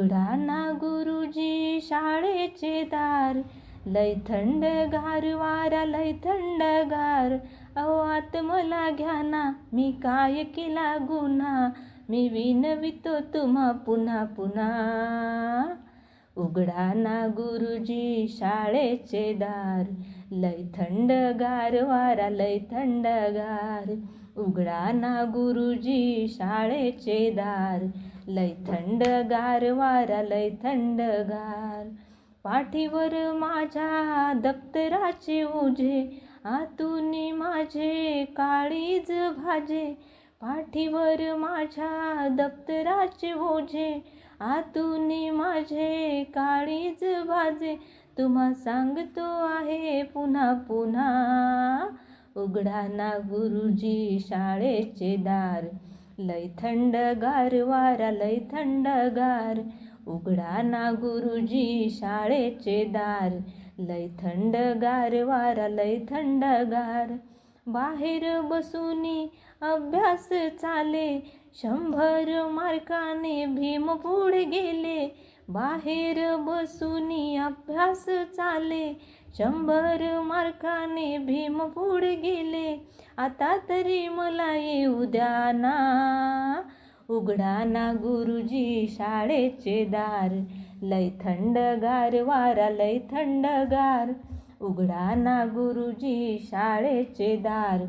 उघडा ना गुरुजी शाळेचे दार. लय थंड गार वारा लय थंड गार अहो आत मला घ्या ना मी काय केला गुन्हा? मी विनवितो तुम्हा पुन्हा पुन्हा. उघडा ना गुरुजी शाळेचे दार. लय थंडगार वारा लय थंडगार. उघडा ना गुरुजी शाळेचे दार. लय थंडगार वारा लय थंडगार. पाठीवर माझ्या दप्तराचे ओझे आतून माझे काळीज भाजे. पाठीवर माझ्या दप्तराचे ओझे आतून माझे काळीज भाजे तुम्हा सांगतो आहे पुन्हा पुन्हा. उघडा ना गुरुजी शाळेचे दार. लय थंड गार वारा लय थंड गार उघडा ना गुरुजी शाळेचे दार. लय थंड गार वारा लय थंड गार बाहेर बसूनी अभ्यास चाले. शंभर मार्काने भीम पुढे गेले. बाहेर बसूनी अभ्यास चाले. शंभर मार्काने भीम पुढे गेले. आता तरी मला येऊ द्या ना. उघडा ना गुरुजी शाळेचे दार. लय थंडगार वारा लय थंडगार. उघडा ना गुरुजी शाळेचे दार.